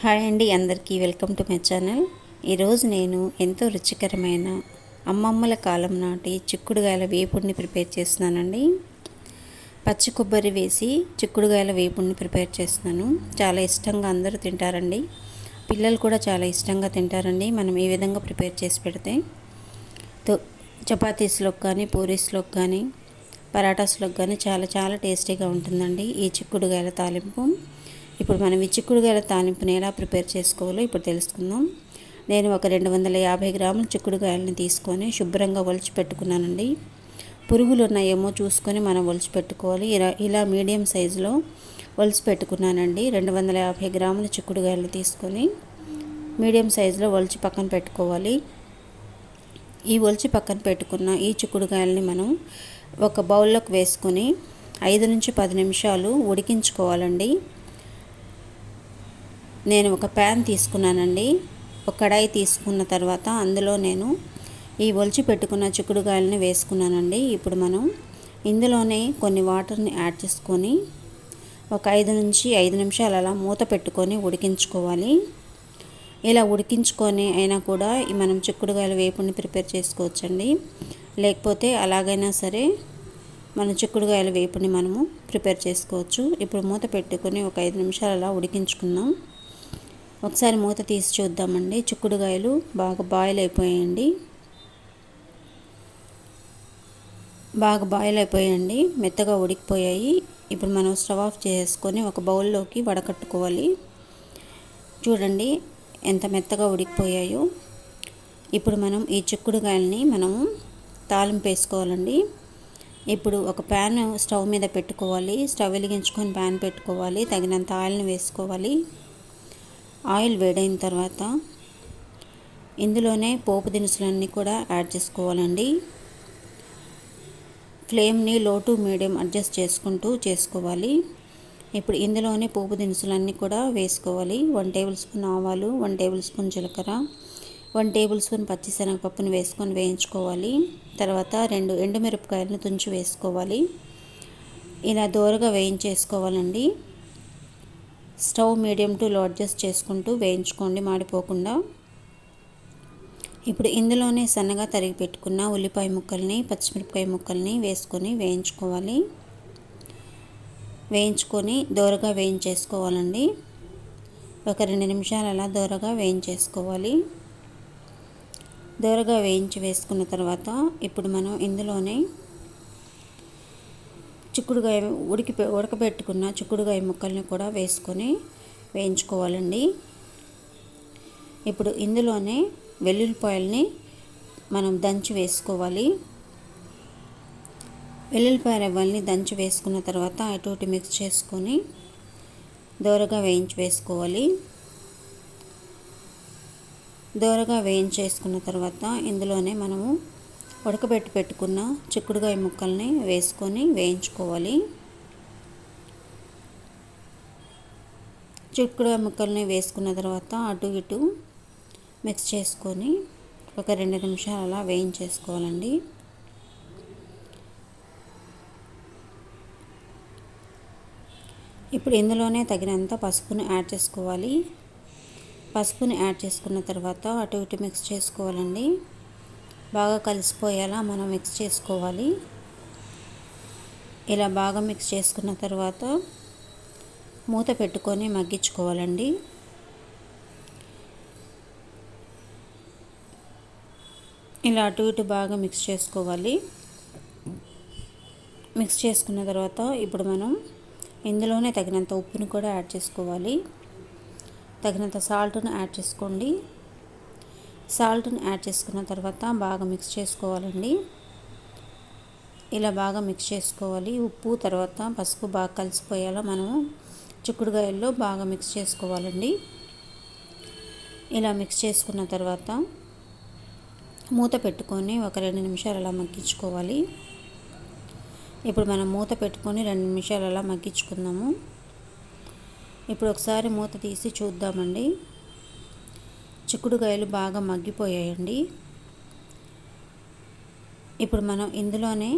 Hi అండి అందరికీ welcome to my channel. ఈరోజు నేను ఎంతో రుచికరమైన అమ్మమ్మల కాలం నాటి చిక్కుడుగాయల వేపుడిని ప్రిపేర్ చేస్తున్నానండి. పచ్చి కొబ్బరి వేసి చిక్కుడుగాయల వేపుడిని ప్రిపేర్ చేస్తున్నాను. చాలా ఇష్టంగా అందరూ తింటారండి. పిల్లలు కూడా చాలా ఇష్టంగా తింటారండి. మనం ఈ విధంగా ప్రిపేర్ చేసి పెడితే చపాతీస్లోకి కానీ పూరీస్లోకి కానీ పరాటాస్లోకి కానీ చాలా చాలా టేస్టీగా ఉంటుందండి ఈ చిక్కుడుగాయల తాలింపు. ఇప్పుడు మనం ఈ చిక్కుడుగాయల తాలింపుని ఎలా ప్రిపేర్ చేసుకోవాలో ఇప్పుడు తెలుసుకుందాం. నేను ఒక రెండు వందల యాభై గ్రాముల చిక్కుడుగాయలను తీసుకొని శుభ్రంగా ఒలిచి పెట్టుకున్నానండి. పురుగులు ఉన్నాయేమో చూసుకొని మనం ఒలిచి పెట్టుకోవాలి. ఇలా ఇలా మీడియం సైజులో ఒలిచి పెట్టుకున్నానండి. రెండు వందల యాభై గ్రాముల చిక్కుడుగాయలు తీసుకొని మీడియం సైజులో ఒలిచి పక్కన పెట్టుకోవాలి. ఈ ఒలిచి పక్కన పెట్టుకున్న ఈ చిక్కుడుకాయలని మనం ఒక బౌల్లోకి వేసుకొని ఐదు నుంచి పది నిమిషాలు ఉడికించుకోవాలండి. నేను ఒక ప్యాన్ తీసుకున్నానండి. ఒక కడాయి తీసుకున్న తర్వాత అందులో నేను ఈ ఒలిచి పెట్టుకున్న చిక్కుడుకాయలని వేసుకున్నానండి. ఇప్పుడు మనం ఇందులోనే కొన్ని వాటర్ని యాడ్ చేసుకొని ఒక ఐదు నుంచి ఐదు నిమిషాలు అలా మూత పెట్టుకొని ఉడికించుకోవాలి. ఇలా ఉడికించుకొని అయినా కూడా మనం చిక్కుడుకాయల వేపుని ప్రిపేర్ చేసుకోవచ్చండి. లేకపోతే అలాగైనా సరే మన చిక్కుడుకాయల వేపుని మనము ప్రిపేర్ చేసుకోవచ్చు. ఇప్పుడు మూత పెట్టుకొని ఒక ఐదు నిమిషాలు అలా ఉడికించుకుందాం. ఒకసారి మూత తీసి చూద్దామండి. చిక్కుడుకాయలు బాగా బాయిల్ అయిపోయాయండి. బాగా బాయిల్ అయిపోయాయండి. మెత్తగా ఉడికిపోయాయి. ఇప్పుడు మనం స్టవ్ ఆఫ్ చేసుకొని ఒక బౌల్లోకి వడకట్టుకోవాలి. చూడండి ఎంత మెత్తగా ఉడికిపోయాయో. ఇప్పుడు మనం ఈ చిక్కుడుకాయలని మనము తాలింపు వేసుకోవాలండి. ఇప్పుడు ఒక ప్యాన్ స్టవ్ మీద పెట్టుకోవాలి. స్టవ్ వెలిగించుకొని ప్యాన్ పెట్టుకోవాలి. తగినంత ఆయిల్ని వేసుకోవాలి. ఆయిల్ వేడైన తర్వాత ఇందులోనే పోపు దినుసులన్నీ కూడా యాడ్ చేసుకోవాలండి. ఫ్లేమ్ని లో టు మీడియం అడ్జస్ట్ చేసుకుంటూ చేసుకోవాలి. ఇప్పుడు ఇందులోనే పోపు దినుసులన్నీ కూడా వేసుకోవాలి. వన్ టేబుల్ స్పూన్ ఆవాలు వన్ టేబుల్ స్పూన్ జీలకర్ర వన్ టేబుల్ స్పూన్ పచ్చిశనగపప్పును వేసుకొని వేయించుకోవాలి. తర్వాత రెండు ఎండుమిరపకాయలను తుంచి వేసుకోవాలి. ఇలా దోరగా వేయించేసుకోవాలండి. Stove medium to low adjust చేసుకుంటూ వేయించుకోండి మాడిపోకుండా. ఇప్పుడు ఇందులోనే సన్నగా తరిగి పెట్టుకున్న ఉల్లిపాయ ముక్కల్ని పచ్చిమిరపకాయ ముక్కల్ని వేసుకొని వేయించుకోవాలి. వేయించుకొని దోరగా వేయించేసుకోవాలండి. ఒక రెండు నిమిషాలు అలా దోరగా వేయించేసుకోవాలి. దోరగా వేయించి వేసుకున్న తర్వాత ఇప్పుడు మనం ఇందులోనే చిక్కుడుగాయ ఉడికి ఉడకబెట్టుకున్న చిక్కుడుగాయ ముక్కల్ని కూడా వేసుకొని వేయించుకోవాలండి. ఇప్పుడు ఇందులోనే వెల్లుల్లిపాయల్ని మనం దంచి వేసుకోవాలి. వెల్లుల్లిపాయ రవ్వల్ని దంచి వేసుకున్న తర్వాత అటు ఇటు మిక్స్ చేసుకొని దోరగా వేయించి వేసుకోవాలి. దోరగా వేయించేసుకున్న తర్వాత ఇందులోనే మనము ఉడకబెట్టి పెట్టుకున్న చిక్కుడుగాయ ముక్కల్ని వేసుకొని వేయించుకోవాలి. చిక్కుడుగాయ ముక్కల్ని వేసుకున్న తర్వాత అటు ఇటు మిక్స్ చేసుకొని ఒక రెండు నిమిషాలు అలా వేయించేసుకోవాలండి. ఇప్పుడు ఇందులోనే తగినంత పసుపుని యాడ్ చేసుకోవాలి. పసుపుని యాడ్ చేసుకున్న తర్వాత అటు ఇటు మిక్స్ చేసుకోవాలండి. బాగా కలిసిపోయేలా మనం మిక్స్ చేసుకోవాలి. ఇలా బాగా మిక్స్ చేసుకున్న తర్వాత మూత పెట్టుకొని మగ్గించుకోవాలండి. ఇలా అటు ఇటు బాగా మిక్స్ చేసుకోవాలి. మిక్స్ చేసుకున్న తర్వాత ఇప్పుడు మనం ఇందులోనే తగినంత ఉప్పుని కూడా యాడ్ చేసుకోవాలి. తగినంత సాల్ట్ను యాడ్ చేసుకోండి. సాల్ట్ని యాడ్ చేసుకున్న తర్వాత బాగా మిక్స్ చేసుకోవాలండి. ఇలా బాగా మిక్స్ చేసుకోవాలి. ఉప్పు తర్వాత పసుపు బాగా కలిసిపోయేలా మనము చిక్కుడుగాయల్లో బాగా మిక్స్ చేసుకోవాలండి. ఇలా మిక్స్ చేసుకున్న తర్వాత మూత పెట్టుకొని ఒక రెండు నిమిషాలు అలా మగ్గించుకోవాలి. ఇప్పుడు మనం మూత పెట్టుకొని రెండు నిమిషాలు అలా మగ్గించుకుందాము. ఇప్పుడు ఒకసారి మూత తీసి చూద్దామండి. చిక్కుడుకాయలు బాగా మగ్గిపోయాయండి. ఇప్పుడు మనం ఇందులోనే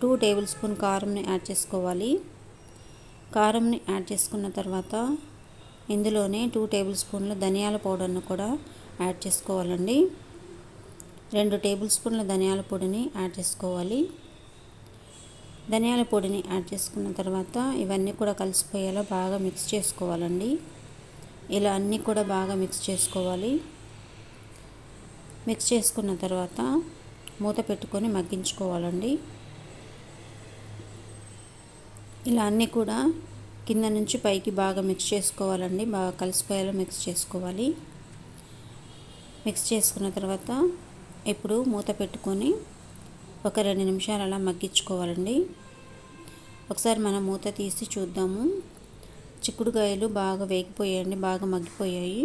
టూ టేబుల్ స్పూన్ కారంని యాడ్ చేసుకోవాలి. కారంని యాడ్ చేసుకున్న తర్వాత ఇందులోనే టూ టేబుల్ స్పూన్ల ధనియాల పౌడర్ను కూడా యాడ్ చేసుకోవాలండి. రెండు టేబుల్ స్పూన్ల ధనియాల పొడిని యాడ్ చేసుకోవాలి. ధనియాల పొడిని యాడ్ చేసుకున్న తర్వాత ఇవన్నీ కూడా కలిసిపోయేలా బాగా మిక్స్ చేసుకోవాలండి. ఇలా అన్నీ కూడా బాగా మిక్స్ చేసుకోవాలి. మిక్స్ చేసుకున్న తర్వాత మూత పెట్టుకొని మగ్గించుకోవాలండి. ఇలా అన్నీ కూడా కింద నుంచి పైకి బాగా మిక్స్ చేసుకోవాలండి. బాగా కలిసిపోయేలా మిక్స్ చేసుకోవాలి. మిక్స్ చేసుకున్న తర్వాత ఇప్పుడు మూత పెట్టుకొని ఒక రెండు నిమిషాలు అలా మగ్గించుకోవాలండి. ఒకసారి మనం మూత తీసి చూద్దాము. చిక్కుడుకాయలు బాగా వేగిపోయాయండి బాగా మగ్గిపోయాయి.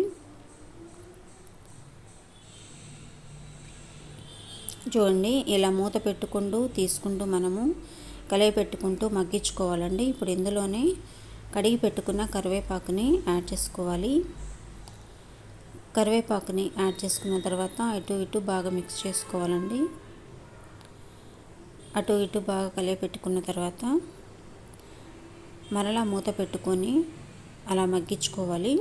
చూడండి ఇలా మూత పెట్టుకుంటూ తీసుకుంటూ మనము కలయి పెట్టుకుంటూ మగ్గించుకోవాలండి. ఇప్పుడు ఇందులోనే కడిగి పెట్టుకున్న కరివేపాకుని యాడ్ చేసుకోవాలి. కరివేపాకుని యాడ్ చేసుకున్న తర్వాత అటు ఇటు బాగా మిక్స్ చేసుకోవాలండి. అటు ఇటు బాగా కలిపి పెట్టుకున్న తర్వాత మరలా మూత పెట్టుకొని అలా మగ్గించుకోవాలి.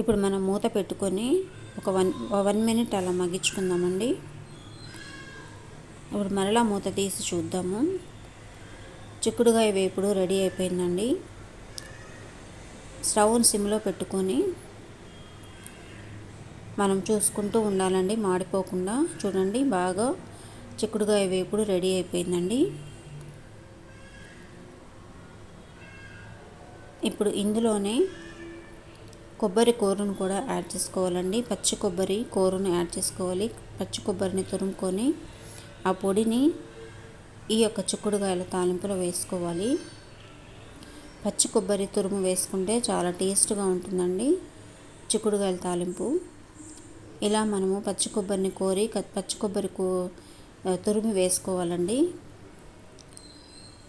ఇప్పుడు మనం మూత పెట్టుకొని ఒక వన్ వన్ మినిట్ అలా మగ్గించుకుందామండి. ఇప్పుడు మరలా మూత తీసి చూద్దాము. చిక్కుడుగాయ వేపుడు రెడీ అయిపోయిందండి. స్టవ్ని సిమ్లో పెట్టుకొని మనం చూసుకుంటూ ఉండాలండి మాడిపోకుండా. చూడండి బాగా చిక్కుడుగాయ వేపుడు రెడీ అయిపోయిందండి. ఇప్పుడు ఇందులోనే కొబ్బరి కూరను కూడా యాడ్ చేసుకోవాలండి. పచ్చి కొబ్బరి కూరను యాడ్ చేసుకోవాలి. పచ్చి కొబ్బరిని తురుముకొని ఆ పొడిని ఈ యొక్క చిక్కుడుగాయల తాలింపులో వేసుకోవాలి. పచ్చి కొబ్బరి తురుము వేసుకుంటే చాలా టేస్ట్గా ఉంటుందండి చిక్కుడుగాయల తాలింపు. ఇలా మనము పచ్చి కొబ్బరిని కోరి పచ్చి కొబ్బరి తురిమి వేసుకోవాలండి.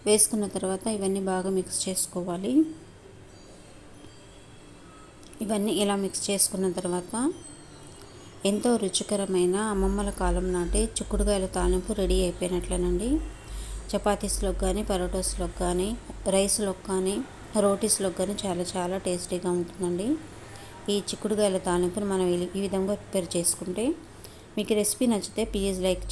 వేసుకున్న తర్వాత ఇవన్నీ బాగా మిక్స్ చేసుకోవాలి. ఇవన్నీ ఇలా మిక్స్ చేసుకున్న తర్వాత ఎంతో రుచికరమైన అమ్మమ్మల కాలం నాటి చిక్కుడుగాయల తాలింపు రెడీ అయిపోయినట్లేనండి. చపాతీస్లోకి కానీ పరోటాస్లోకి కానీ రైస్లోకి కానీ రోటీస్లోకి కానీ చాలా చాలా టేస్టీగా ఉంటుందండి. ఈ చిక్కుడుగాయల తాలింపును మనం ఈ విధంగా ప్రిపేర్ చేసుకుంటే మీకు రెసిపీ నచ్చితే ప్లీజ్ లైక్